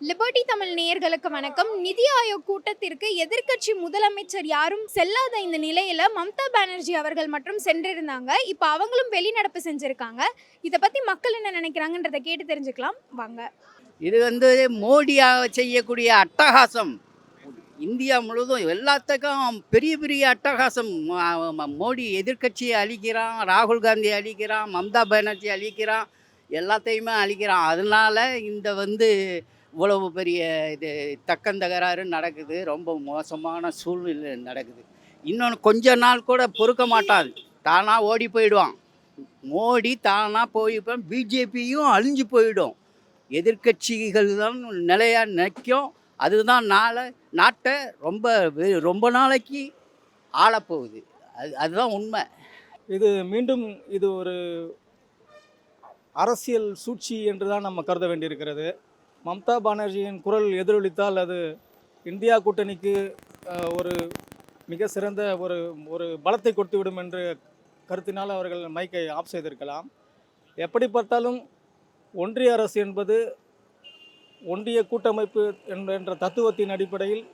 Liberty Tamil நேயர்களுக்கு வணக்கம். நிதி ஆயோக் கூட்டத்திற்கு எதிர்க்கட்சி முதலமைச்சர் யாரும் செல்லாத இந்த நிலையில மம்தா பானர்ஜி அவர்கள் மட்டும் சென்றிருந்தாங்க. இப்போ அவங்களும் வெளிநடப்பு செஞ்சிருக்காங்க. இதை பத்தி மக்கள் என்ன நினைக்கிறாங்கன்றதை கேட்டு தெரிஞ்சுக்கலாம். வாங்க. இது வந்து மோடியா செய்யக்கூடிய அட்டகாசம். இந்தியா முழுவதும் எல்லாத்துக்கும் பெரிய பெரிய அட்டகாசம். மோடி எதிர்க்கட்சியை அழிக்கிறான் ராகுல் காந்தி அழிக்கிறான் மம்தா பானர்ஜி அழிக்கிறான் எல்லாத்தையுமே அழிக்கிறான். அதனால இந்த வந்து இவ்வளவு பெரிய இது தக்கந்தகராறு நடக்குது. ரொம்ப மோசமான சூழ்நிலை நடக்குது. இன்னொன்று கொஞ்ச நாள் கூட பொறுக்க மாட்டாது. தானாக ஓடி போயிடுவான். மோடி தானாக போய் பிஜேபியும் அழிஞ்சு போயிடும். எதிர்க்கட்சிகள் தான் நிலையாக நிற்கும். அதுதான் நாளை நாட்டை ரொம்ப ரொம்ப நாளைக்கு ஆளப்போகுது. அது அதுதான் உண்மை. இது மீண்டும் இது ஒரு அரசியல் சூழ்ச்சி என்று தான் நம்ம கருத வேண்டியிருக்கிறது. மம்தா பானர்ஜியின் குரல் எதிரொலித்தால் அது இந்தியா கூட்டணிக்கு ஒரு மிக சிறந்த ஒரு ஒரு பலத்தை கொடுத்துவிடும் என்று கருத்தினால் அவர்கள் மைக்கை ஆஃப் செய்திருக்கலாம். எப்படி பார்த்தாலும் ஒன்றிய அரசு என்பது ஒன்றிய கூட்டமைப்பு என்ற தத்துவத்தின் அடிப்படையில்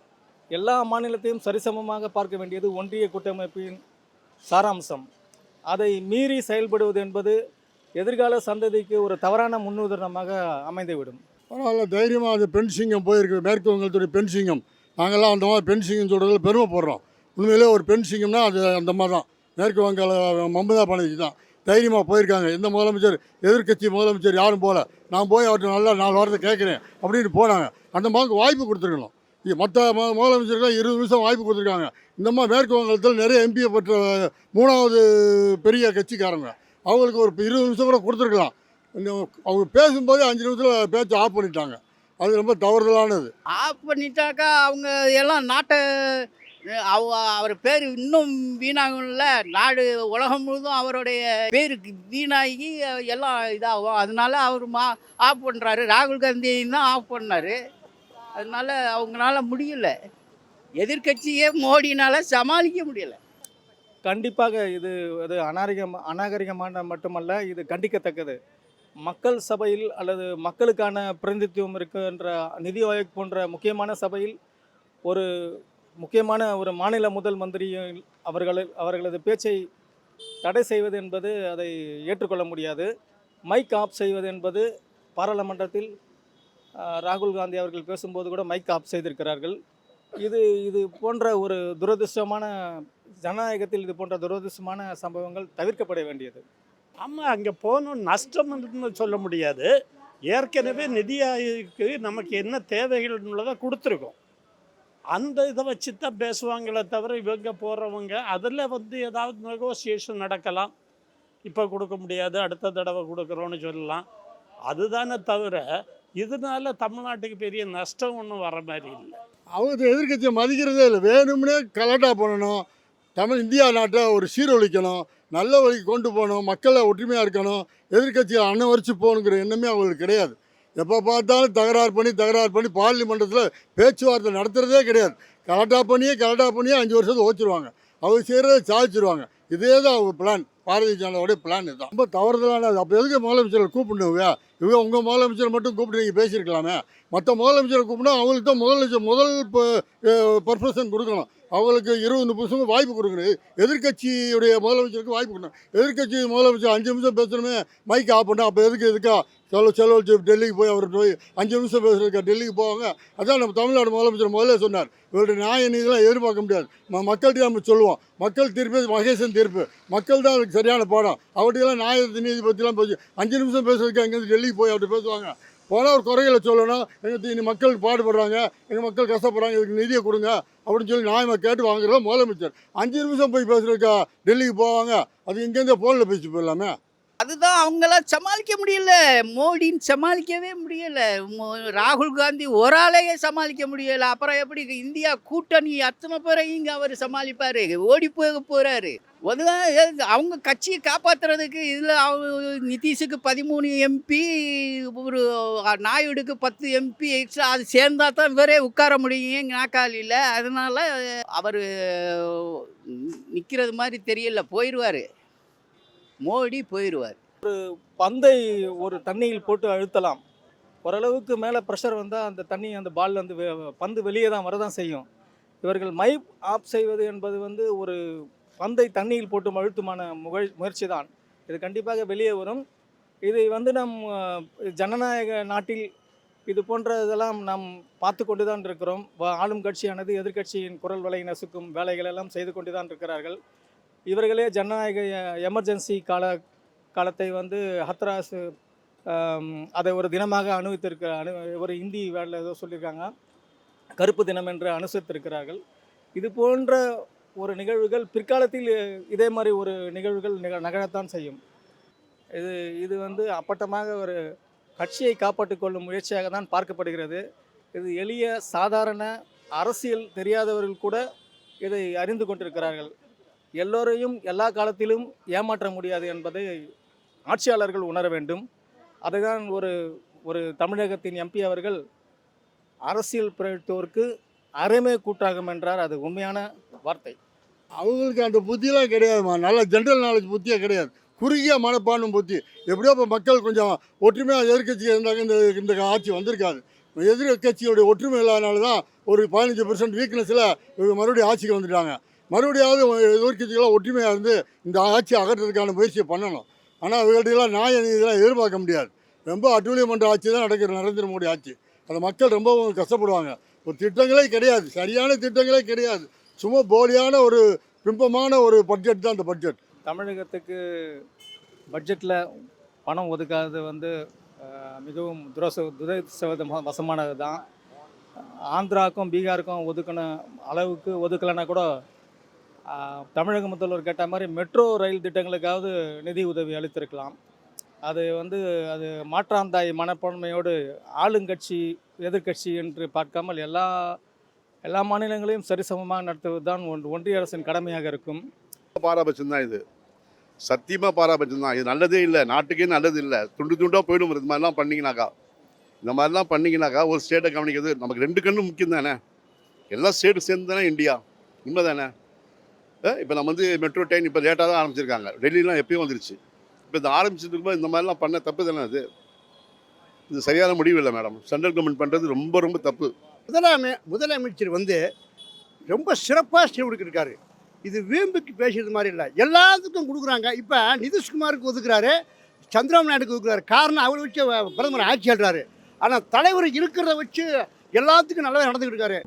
எல்லா மாநிலத்தையும் சரிசமமாக பார்க்க வேண்டியது ஒன்றிய கூட்டமைப்பின் சாராம்சம். அதை மீறி செயல்படுவது என்பது எதிர்கால சந்ததிக்கு ஒரு தவறான முன்னுதாரணமாக அமைந்துவிடும். பரவாயில்ல தைரியமாக அது பெண் சிங்கம் போயிருக்கு மேற்கு வங்கத்துடைய பெண் சிங்கம். நாங்கள்லாம் அந்த மாதிரி பெண் சிங்கம் சொல்கிறதுல பெருமைப்படுறோம் உண்மையிலே ஒரு பெண் சிங்கம்னா அது அந்த மாதிரி தான் மேற்கு வங்காள மம்தா பானர்ஜி தான். தைரியமாக போயிருக்காங்க. எந்த முதலமைச்சர் எதிர்க்கட்சி முதலமைச்சர் யாரும் போகல. நான் போய் அவர்கிட்ட நல்லா நாலு வாரத்தை கேட்குறேன் அப்படின்னு போனாங்க. அந்த மாதிரி வாய்ப்பு கொடுத்துருக்கணும். மற்ற மு முதலமைச்சர்கள் இருபது நிமிஷம் வாய்ப்பு கொடுத்துருக்காங்க. இந்த மாதிரி மேற்கு வங்கத்தில் நிறைய எம்பியை பெற்ற மூணாவது பெரிய கட்சிக்காரங்க. அவங்களுக்கு ஒரு இருபது நிமிஷம் கூட கொடுத்துருக்கலாம். அவங்க பேசும்போதே அஞ்சு நிமிஷத்தில் பேச்சை ஆஃப் பண்ணிட்டாங்க. அது ரொம்ப தவறுதலானது. ஆஃப் பண்ணிட்டாக்கா அவங்க எல்லாம் நாட்டை அவ அவர் பேர் இன்னும் வீணாகும்ல. நாடு உலகம் முழுதும் அவருடைய பேருக்கு வீணாகி எல்லாம் இதாகும். அதனால அவர் மா ஆஃப் பண்ணுறாரு ராகுல் காந்தியும் தான் ஆஃப் பண்ணார். அதனால அவங்களால முடியல. எதிர்க்கட்சியே மோடினால சமாளிக்க முடியல. கண்டிப்பாக இது அது அநாகரிகம் அநாகரிகமான மட்டுமல்ல இது கண்டிக்கத்தக்கது. மக்கள் சபையில் அல்லது மக்களுக்கான பிரதிநிதித்துவம் இருக்கின்ற நிதி ஆயோக் போன்ற முக்கியமான சபையில் ஒரு முக்கியமான ஒரு மாநில முதல் மந்திரி அவர்கள் அவர்களது பேச்சை தடை செய்வது என்பது அதை ஏற்றுக்கொள்ள முடியாது. மைக் ஆஃப் செய்வது என்பது பாராளுமன்றத்தில் ராகுல் காந்தி அவர்கள் பேசும்போது கூட மைக் ஆஃப் செய்திருக்கிறார்கள். இது இது போன்ற ஒரு துரதிர்ஷ்டமான ஜனநாயகத்தில் இது போன்ற துரதிருஷ்டமான சம்பவங்கள் தவிர்க்கப்பட வேண்டியது. ஆமாம் அங்கே போகணும் நஷ்டம்னு சொல்ல முடியாது. ஏற்கனவே நிதி ஆய்வுக்கு நமக்கு என்ன தேவைகள்ன்றதை கொடுத்துருக்கோம். அந்த இதை வச்சு தான் பேசுவாங்களே தவிர இவங்க போகிறவங்க அதில் வந்து ஏதாவது நெகோசியேஷன் நடக்கலாம். இப்போ கொடுக்க முடியாது அடுத்த தடவை கொடுக்குறோன்னு சொல்லலாம். அதுதானே தவிர இதனால தமிழ்நாட்டுக்கு பெரிய நஷ்டம் ஒன்றும் வர மாதிரி இல்லை. அவங்க எதிர்கட்சியை மதிக்கிறதே இல்லை. வேணும்னே கலாட்டா பண்ணணும். தமிழ் இந்தியா நாட்டை ஒரு சீரொழிக்கணும். நல்ல வழிக்கு கொண்டு போகணும் மக்களை ஒற்றுமையாக இருக்கணும் எதிர்க்கட்சியை அன்னவரிச்சு போகணுங்கிற எண்ணமே அவங்களுக்கு கிடையாது. எப்போ பார்த்தாலும் தகராறு பண்ணி தகராறு பண்ணி பார்லிமெண்ட்டத்தில் பேச்சுவார்த்தை நடத்துகிறதே கிடையாது. கலட்டா பண்ணியே கலட்டா பண்ணியே அஞ்சு வருஷத்தை ஓச்சிருவாங்க அவங்க செய்கிறத சாதிச்சிருவாங்க. இதே தான் அவங்க பிளான் பாரதிய ஜனதாவுடைய பிளான் இதுதான். ரொம்ப தவறுதலான அப்போ எதுக்கு முதலமைச்சரை கூப்பிடணுங்க இவங்க உங்கள் முதலமைச்சர் மட்டும் கூப்பிட்டு நீங்கள் பேசியிருக்கலாமே. மற்ற முதலமைச்சரை கூப்பிட்டா அவங்களுக்கு தான் முதலமைச்சர் முதல் பர்பஸன் கொடுக்கணும். அவங்களுக்கு இருபது நிமிஷம் வாய்ப்பு கொடுக்கணும். எதிர்க்கட்சியுடைய முதலமைச்சருக்கு வாய்ப்பு கொடுக்கணும். எதிர்க்கட்சி முதலமைச்சர் அஞ்சு நிமிஷம் பேசணுமே மைக் ஆஃப் பண்ணால் அப்போ எதுக்கு எதுக்கா? செலவு செலவழிச்சு டெல்லிக்கு போய் அவர் போய் அஞ்சு நிமிஷம் பேசுறதுக்கா? டெல்லிக்கு போவாங்க. அதான் நம்ம தமிழ்நாடு முதலமைச்சர் முதல்ல சொன்னார். இவருடைய நியாய நீதிலாம் எதிர்பார்க்க முடியாது. ம மக்கள்கிட்ட நம்ம சொல்லுவோம். மக்கள் தீர்ப்பு மகேசன் தீர்ப்பு. மக்கள் தான் அதுக்கு சரியான பாடம். அவர்கிட்டலாம் நியாய நீதி பற்றிலாம் போச்சு அஞ்சு நிமிஷம் பேசுறதுக்கு அங்கேருந்து டெல்லிக்கு போய் அவர்கிட்ட பேசுவாங்க. போனால் ஒரு குறைகளை சொல்லணும். எங்கள் இனி மக்கள் பாடுபடுறாங்க. எங்கள் மக்கள் கஷ்டப்படுறாங்க. இதுக்கு நிதியை கொடுங்க. அப்படின்னு சொல்லி நியாயமாக கேட்டு வாங்குறதா முதலமைச்சர். அஞ்சு நிமிஷம் போய் பேசுறதுக்கா? டெல்லிக்கு போவாங்க. அது இங்கேருந்து ஃபோனில் பேசி போயிடலாமே. அதுதான் அவங்களாம் சமாளிக்க முடியல. மோடின்னு சமாளிக்கவே முடியல. ராகுல் காந்தி ஒரு ஆளையே சமாளிக்க முடியல. அப்புறம் எப்படி இந்தியா கூட்டணி அத்தனை பேரையும் இங்கே அவர் சமாளிப்பார்? ஓடி போக போகிறாரு அதுதான் அவங்க கட்சியை காப்பாற்றுறதுக்கு இதில் அவங்க நிதிஷுக்கு பதிமூணு எம்பி ஒரு நாயுடுக்கு பத்து எம்பி எக்ஸ்ட்ரா அது சேர்ந்தா தான் இவரே உட்கார முடியும். நாக்காளியில்? அதனால் அவர் நிற்கிறது மாதிரி தெரியல. போயிடுவார் மோடி போயிடுவார் ஒரு பந்தை ஒரு தண்ணியில் போட்டு அழுத்தலாம். ஓரளவுக்கு மேலே ப்ரெஷர் வந்தால் அந்த தண்ணி அந்த பால் வந்து வெ- பந்து வெளியே தான் வரதான் செய்யும். இவர்கள் மைப் ஆஃப் செய்வது என்பது வந்து ஒரு பந்தை தண்ணியில் போட்டு அழுத்துமான முகழ் முயற்சி தான். இது கண்டிப்பாக வெளியே வரும். இதை வந்து நம் ஜனநாயக நாட்டில் இது போன்ற இதெல்லாம் நாம் பார்த்து கொண்டு தான் இருக்கிறோம். ஆளும் கட்சியானது எதிர்க்கட்சியின் குரல் வலை நசுக்கும் வேலைகள் எல்லாம் செய்து கொண்டு தான் இருக்கிறார்கள். இவர்களே ஜனநாயக எமர்ஜென்சி கால காலத்தை வந்து ஹத்ராஸ் அதை ஒரு தினமாக அனுபவித்திருக்க அனு ஒரு இந்தி வேலையில் ஏதோ சொல்லியிருக்காங்க. கருப்பு தினம் என்று அனுசரித்திருக்கிறார்கள். இது போன்ற ஒரு நிகழ்வுகள் பிற்காலத்தில் இதே மாதிரி ஒரு நிகழ்வுகள் நிக நகரத்தான் செய்யும். இது இது வந்து அப்பட்டமாக ஒரு கட்சியை காப்பாற்றிக் கொள்ளும் முயற்சியாக தான் பார்க்கப்படுகிறது. இது எளிய சாதாரண அரசியல் தெரியாதவர்கள் கூட இதை அறிந்து கொண்டிருக்கிறார்கள். எல்லோரையும் எல்லா காலத்திலும் ஏமாற்ற முடியாது என்பதை ஆட்சியாளர்கள் உணர வேண்டும். அதுதான் ஒரு ஒரு தமிழகத்தின் எம்பி அவர்கள் அரசியல் பிழைத்தோருக்கு அறமே கூட்டாகும் என்றார். அது உண்மையான வார்த்தை. அவங்களுக்கு அந்த புத்தியெல்லாம் கிடையாதுமா நல்ல ஜென்ரல் நாலேஜ் புத்தியே கிடையாது. குறுகிய மனப்பான்மை புத்தி. எப்படியோ இப்போ மக்கள் கொஞ்சம் ஒற்றுமையாக எதிர்க்கட்சி இருந்தாங்க இந்த இந்த ஆட்சி வந்திருக்காது. எதிர்கட்சியோடைய ஒற்றுமை இல்லாதனால தான் ஒரு பதினஞ்சு பர்சன்ட் வீக்னஸில் இவங்க மறுபடியும் ஆட்சிக்கு வந்துட்டாங்க. மறுபடியாவது எதிர்கட்சிகளாக ஒற்றுமையாக இருந்து இந்த ஆட்சி அகற்றுறதுக்கான முயற்சியை பண்ணணும். ஆனால் அவர்கள்ட்டெல்லாம் நியாய நீதியெல்லாம் எதிர்பார்க்க முடியாது. ரொம்ப அட்டூழியம் பண்ணுற ஆட்சி தான் நடக்கிற நரேந்திர மோடி ஆட்சி. அந்த மக்கள் ரொம்பவும் கஷ்டப்படுவாங்க. ஒரு திட்டங்களே கிடையாது. சரியான திட்டங்களே கிடையாது. சும்மா போலியான ஒரு பிம்பமான ஒரு பட்ஜெட் தான் அந்த பட்ஜெட் தமிழகத்துக்கு பட்ஜெட்டில் பணம் ஒதுக்காதது வந்து மிகவும் துரச துரசவத வசமானது தான் ஆந்திராவுக்கும் பீகாருக்கும் ஒதுக்கின அளவுக்கு ஒதுக்கலைன்னா கூட தமிழக முதல்வர் கேட்ட மாதிரி மெட்ரோ ரயில் திட்டங்களுக்காவது நிதி உதவி அளித்திருக்கலாம். அது வந்து அது மாற்றாந்தாய் மனப்பான்மையோடு ஆளுங்கட்சி எதிர்க்கட்சி என்று பார்க்காமல் எல்லா எல்லா மாநிலங்களையும் சரிசமமாக நடத்துவது தான் ஒன் ஒன்றிய அரசின் கடமையாக இருக்கும். பாராபட்சம் தான் இது. சத்தியமாக பாராபட்சம் தான் இது நல்லதே இல்லை. நாட்டுக்கே நல்லது இல்லை. துண்டு துண்டாக போயிடும். இது மாதிரிலாம் பண்ணிங்கனாக்கா இந்த மாதிரிலாம் பண்ணிங்கனாக்கா ஒரு ஸ்டேட்டை கவனிக்கிறது நமக்கு ரெண்டு கண்ணும் முக்கியம் தானே? எல்லா ஸ்டேட்டும் சேர்ந்து தானே இந்தியா? உண்மை தானே இப்போ நம்ம வந்து மெட்ரோ ட்ரெயின் இப்போ லேட்டாக தான் ஆரம்பிச்சிருக்காங்க. டெல்லிலாம் எப்பயும் வந்துருச்சு. இப்போ இந்த ஆரம்பிச்சிட்டு இருக்கும்போது இந்த மாதிரிலாம் பண்ண தப்பு தானே அது? இது சரியான முடிவு இல்லை மேடம் சென்ட்ரல் கவர்மெண்ட் பண்ணுறது ரொம்ப ரொம்ப தப்பு. முதலாமை முதலமைச்சர் வந்து ரொம்ப சிறப்பாக செய்திருக்காரு இது வீம்புக்கு பேசுறது மாதிரி இல்லை. எல்லாத்துக்கும் கொடுக்குறாங்க. இப்போ நிதிஷ்குமாருக்கு ஒதுக்குறாரு சந்திரபாபு நாயுடுக்கு ஒதுக்குறாரு. காரணம் அவரை வச்சு பிரதமர் ஆட்சி ஆடுறாரு ஆனால் தலைவர் இருக்கிறத வச்சு எல்லாத்துக்கும் நல்லா நடந்துக்கிட்டு இருக்காரு.